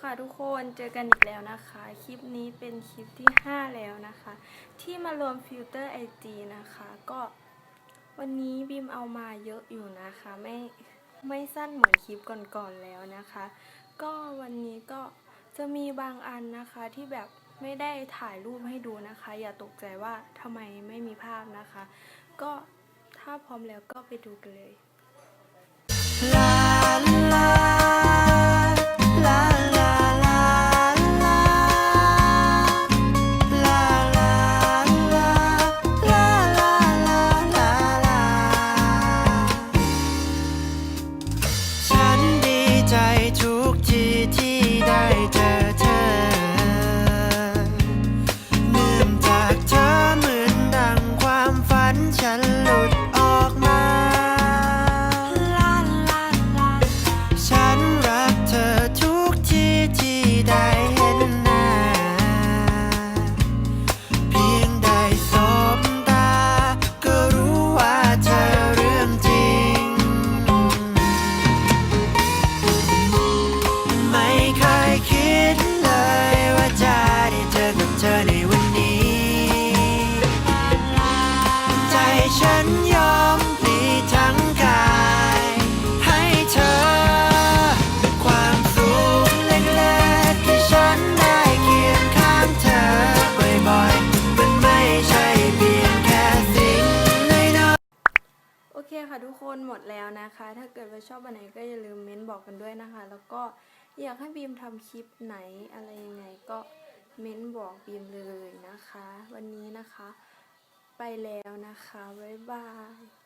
ค่ะทุกคนเจอกันอีกแล้วนะคะ คลิปนี้เป็นคลิปที่ 5 แล้วนะคะ ที่มารวมฟิลเตอร์ IG นะคะ ก็วันนี้บีมเอามาเยอะอยู่นะคะ ไม่ไม่สั้นเหมือนคลิปก่อนๆแล้วนะคะ ก็วันนี้ก็จะมีบางอันนะคะที่แบบไม่ได้ถ่ายรูปให้ดูนะคะ อย่าตกใจว่าทำไมไม่มีภาพนะคะ ก็ถ้าพร้อมแล้วก็ไปดูกันเลย ค่ะทุกคนหมดแล้วนะคะ ถ้าเกิดว่าชอบอันไหนก็อย่าลืมเม้นบอกกันด้วยนะคะ แล้วก็อยากให้บีมทำคลิปไหนอะไรยังไงก็เม้นบอกบีมเลยนะคะ วันนี้นะคะ ไปแล้วนะคะ บ๊ายบาย